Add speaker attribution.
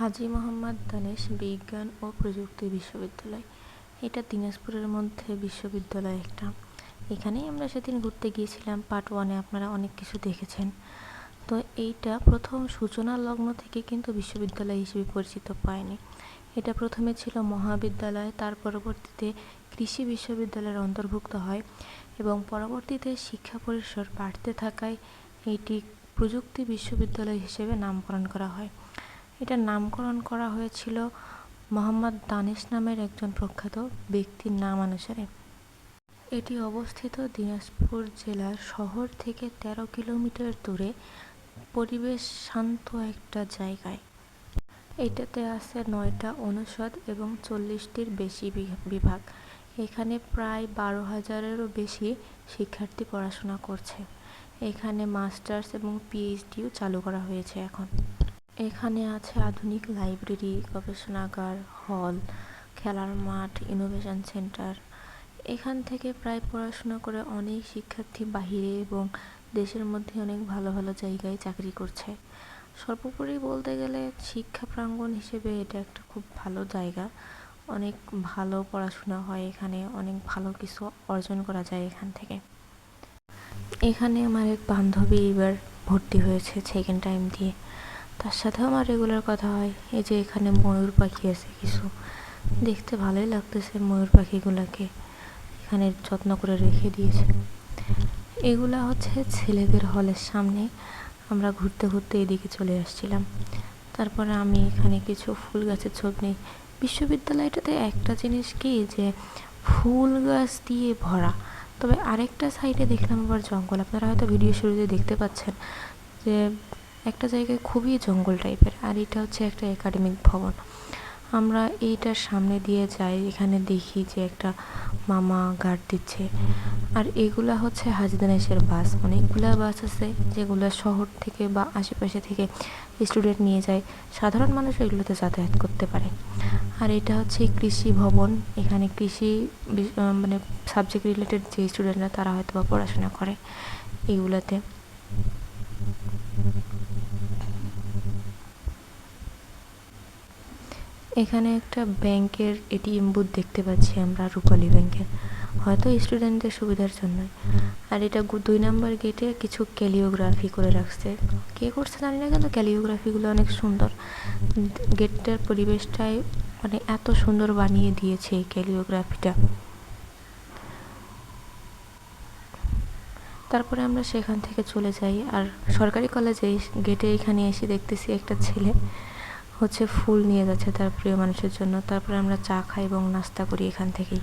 Speaker 1: হাজী মোহাম্মদ দানেশ বিজ্ঞান ও প্রযুক্তি বিশ্ববিদ্যালয়। এটা দিনাজপুরের মধ্যে বিশ্ববিদ্যালয় একটা। এখানেই আমরা সেদিন ঘুরতে গিয়েছিলাম পার্ট ওয়ানে আপনারা অনেক কিছু দেখেছেন। তো এইটা প্রথম সূচনা লগ্ন থেকে কিন্তু বিশ্ববিদ্যালয় হিসেবে পরিচিত পায়নি। এটা প্রথমে ছিল মহাবিদ্যালয়, তার পরবর্তীতে কৃষি বিশ্ববিদ্যালয়ের অন্তর্ভুক্ত হয় এবং পরবর্তীতে শিক্ষা পরিসর বাড়তে থাকায় এইটি প্রযুক্তি বিশ্ববিদ্যালয় হিসেবে নামকরণ করা হয়। এটার নামকরণ করা হয়েছিল মোহাম্মদ দানিশ নামের একজন প্রখ্যাত ব্যক্তির নাম অনুসারে। এটি অবস্থিত দিনাজপুর জেলার শহর থেকে তেরো কিলোমিটার দূরে, পরিবেশ শান্ত একটা জায়গায়। এটাতে আছে নয়টা অনুষদ এবং চল্লিশটির বেশি বিভাগ। এখানে প্রায় বারো হাজারেরও বেশি শিক্ষার্থী পড়াশোনা করছে। এখানে মাস্টার্স এবং পিএইচডিও চালু করা হয়েছে এখন। এখানে আছে আধুনিক লাইব্রেরি, গবেষণাগার, হল, খেলার মাঠ ইনোভেশন সেন্টার এখান থেকে প্রায় পড়াশোনা করে অনেক শিক্ষার্থী বাহিরে এবং দেশের মধ্যে অনেক ভালো ভালো জায়গায় চাকরি করছে। সর্বোপরি বলতে গেলে শিক্ষা প্রাঙ্গণ হিসেবে এটা একটা খুব ভালো জায়গা। অনেক ভালো পড়াশোনা হয় এখানে, অনেক ভালো কিছু অর্জন করা যায় এখান থেকে। এখানে আমার এক বান্ধবী এবার ভর্তি হয়েছে সেকেন্ড টাইম দিয়ে। তার সাথেও আমার রেগুলার কথা হয়। এই যে এখানে ময়ূর পাখি আছে কিছু। দেখতে ভালোই লাগতেছে ময়ূর পাখিগুলোকে। এখানে যত্ন করে রেখে দিয়েছে। এগুলা হচ্ছে ছেলেদের হলের সামনে। আমরা ঘুরতে ঘুরতে এদিকে চলে আসছিলাম। তারপরে আমি এখানে কিছু ফুল গাছের ছবি নিই। বিশ্ববিদ্যালয়টাতে একটা জিনিস কি যে ফুল গাছ দিয়ে ভরা। তবে আরেকটা সাইডে দেখলাম আবার জঙ্গল। আপনারা হয়তো ভিডিও শুরুতে দেখতে পাচ্ছেন যে একটা জায়গায় খুবই জঙ্গল টাইপের, আর এটা হচ্ছে একটা একাডেমিক ভবন। আমরা এইটার সামনে দিয়ে যাই, এখানে দেখি যে একটা মামা গার্ড দিচ্ছে। আর এগুলা হচ্ছে হাজিদানেশের বাস। অনেকগুলা বাস আছে যেগুলো শহর থেকে বা আশেপাশে থেকে স্টুডেন্ট নিয়ে যায়। সাধারণ মানুষ এগুলোতে যাতায়াত করতে পারে। আর এটা হচ্ছে কৃষি ভবন। এখানে কৃষি মানে সাবজেক্ট রিলেটেড যে স্টুডেন্টরা তারা হয়তো বা পড়াশোনা করে এগুলাতে। এখানে একটা ব্যাংকের এটিএম বুথ দেখতে পাচ্ছি আমরা, রূপালী ব্যাংকের। হয়তো স্টুডেন্টদের সুবিধার জন্যই। আর এটা দুই নাম্বার গেটে কিছু ক্যালিওগ্রাফি করে রাখছে। কে করছে জানি না, কিন্তু ক্যালিওগ্রাফিগুলো অনেক সুন্দর। গেটটার পরিবেশটাই মানে এত সুন্দর বানিয়ে দিয়েছে এই ক্যালিওগ্রাফিটা। তারপরে আমরা সেখান থেকে চলে যাই। আর সরকারি কলেজে গেটে এখানে এসে দেখতেছি একটা ছেলে। হচ্ছে ফুল নিয়ে যাচ্ছে তার প্রিয় মানুষের জন্য। তারপরে আমরা চা খাই এবং নাস্তা করি এখান থেকেই।